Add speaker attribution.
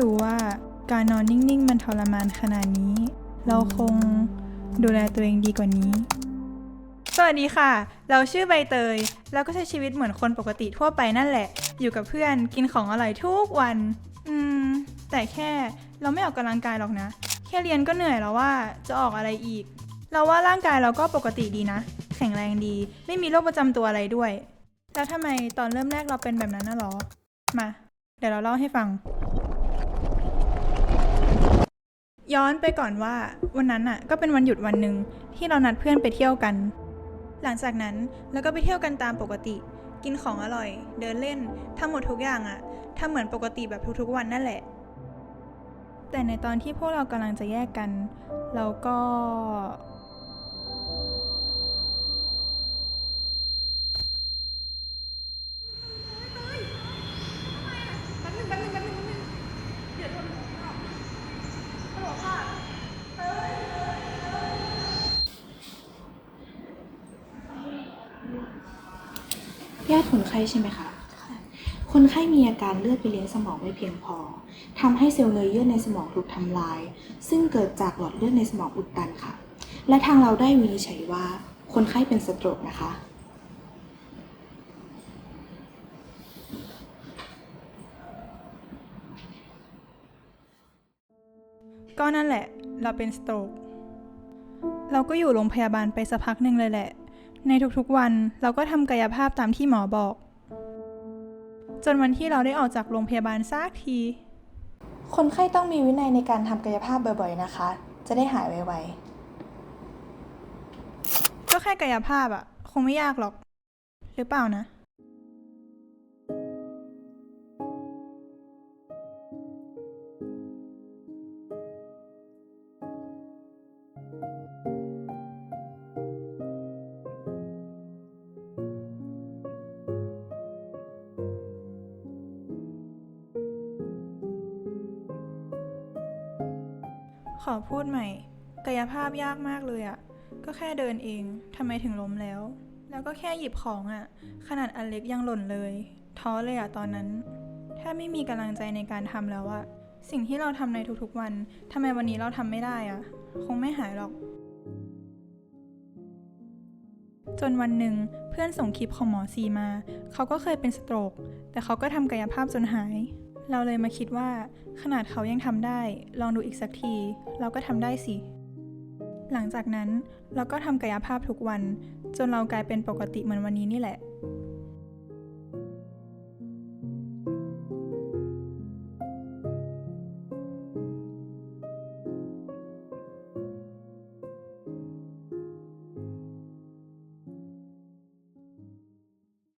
Speaker 1: รู้ว่าการนอนนิ่งๆ มันทรมานขนาดนี้ เราคงดูแลตัวเองดีกว่านี้ สวัสดีค่ะ เราชื่อใบเตย แล้วก็ใช้ชีวิตเหมือนคนปกติทั่วไปนั่นแหละ อยู่กับเพื่อนกินของอร่อยทุกวัน อืม แต่แค่เราไม่ออกกำลังกายหรอกนะ แค่เรียนก็เหนื่อยแล้วว่าจะออกอะไรอีก เราว่าร่างกายเราก็ปกติดีนะ แข็งแรงดี ไม่มีโรคประจำตัวอะไรด้วย แล้วทำไมตอนเริ่มแรกเราเป็นแบบนั้นน่ะหรอ มา เดี๋ยวเราเล่าให้ฟัง ย้อนไปก่อนว่าวันนั้นอะก็เป็นวันหยุดวันหนึ่งที่เรานัดเพื่อนไปเที่ยวกัน หลังจากนั้นแล้วก็ไปเที่ยวกันตามปกติ กินของอร่อย เดินเล่นทำหมดทุกอย่างอะทำเหมือนปกติแบบทุกๆวันนั่นแหละ แต่ในตอนที่พวกเรากำลังจะแยกกัน เราก็
Speaker 2: ญาติคนไข้ใช่ไหมคะ คนไข้มีอาการเลือดไปเลี้ยงสมองไม่เพียงพอทำให้เซลล์เนื้อเยื่อในสมองถูกทำลาย ซึ่งเกิดจากหลอดเลือดในสมองอุดตันค่ะ และทางเราได้วินิจฉัยว่าคนไข้เป็นสโตรกนะคะ
Speaker 1: ก็นั่นแหละ เราเป็นสโตรกเราก็อยู่โรงพยาบาลไปสักพักหนึ่งเลยแหละ ในทุกๆวันเราก็ทำกายภาพตามที่หมอบอก จนวันที่เราได้ออกจากโรงพยาบาลสักที
Speaker 2: คนไข้ต้องมีวินัยในการทำกายภาพบ่อยๆนะคะ จะได้หายไว
Speaker 1: ก็แค่กายภาพอะคงไม่ยากหรอก หรือเปล่านะ ขอพูดใหม่ กายภาพยากมากเลยอะก็แค่เดินเองทำไมถึงล้มแล้ว แล้วก็แค่หยิบของอะขนาดอันเล็กยังหล่นเลย ท้อเลยอะตอนนั้นแทบไม่มีกำลังใจในการทำแล้วอะสิ่งที่เราทำในทุกๆวันทำไมวันนี้เราทำไม่ได้อะคงไม่หายหรอก จนวันหนึ่งเพื่อนส่งคลิปของหมอซีมา เขาก็เคยเป็นสโตรก แต่เขาก็ทำกายภาพจนหาย เราเลยมาคิดว่า ขนาดเขายังทำได้ ลองดูอีกสักที เราก็ทำได้สิ หลังจากนั้นเราก็ทำกายภาพทุกวัน จนเรากลายเป็นปกติเหมือนวันนี้นี่แหละ